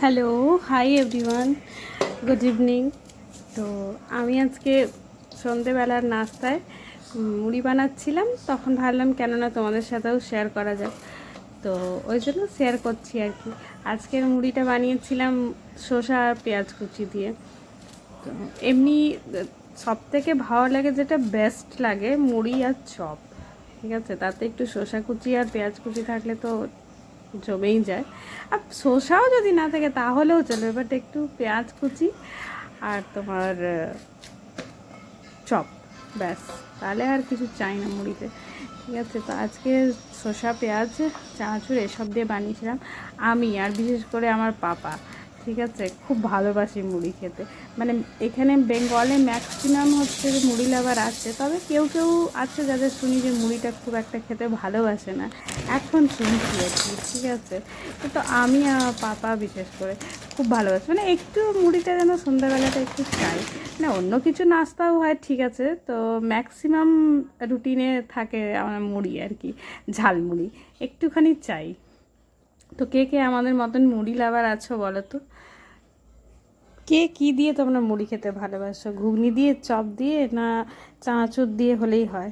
Hello hi everyone good evening তো আমি আজকে সন্ধেবেলার নাস্তায় মুড়ি বানাচ্ছিলাম, তখন ভাবলাম কেননা তোমাদের সাথেও শেয়ার করা যাক। তো ওই জন্য শেয়ার করছি আর কি। আজকের মুড়িটা বানিয়েছিলাম শসা আর পেঁয়াজ কুচি দিয়ে। তো এমনি সব থেকে ভালো লাগে যেটা বেস্ট লাগে, মুড়ি আর চপ। ঠিক আছে? তাতে একটু শসা কুচি আর পেঁয়াজ কুচি থাকলে তো জমেই যায়। আর শসাও যদি না থাকে তাহলেও চলবে বাট একটু পেঁয়াজ কুচি আর তোমার চপ, ব্যাস। তাহলে আর কিছু চাই না মুড়িতে। ঠিক আছে, তো আজকে শসা, পেঁয়াজ, চানাচুর এসব দিয়ে বানিয়েছিলাম আমি আর বিশেষ করে আমার পাপা। ঠিক আছে? খুব ভালোবাসি মুড়ি খেতে। মানে এখানে বেঙ্গলে ম্যাক্সিমাম হচ্ছে যে মুড়ি লাভার আছে। তবে কেউ কেউ আছে যাদের শুনি যে মুড়িটা খুব একটা খেতে ভালোবাসে না। এখন শুনছি আর ঠিক আছে? তো আমি পাপা বিশেষ করে খুব ভালোবাসি। মানে একটু মুড়িটা যেন সন্ধ্যাবেলাটা একটু চাই মানে অন্য কিছু নাস্তাও হয়, ঠিক আছে? তো ম্যাক্সিমাম রুটিনে থাকে আমার মুড়ি আর কি, ঝালমুড়ি। একটুখানি চাই। তো কে কে আমাদের মতন মুড়ি লাভার আছো বলো তো? কে কি দিয়ে তোমরা মুড়ি খেতে ভালোবাসো? ঘুগনি দিয়ে, চপ দিয়ে না চানাচুর দিয়ে হলেই হয়?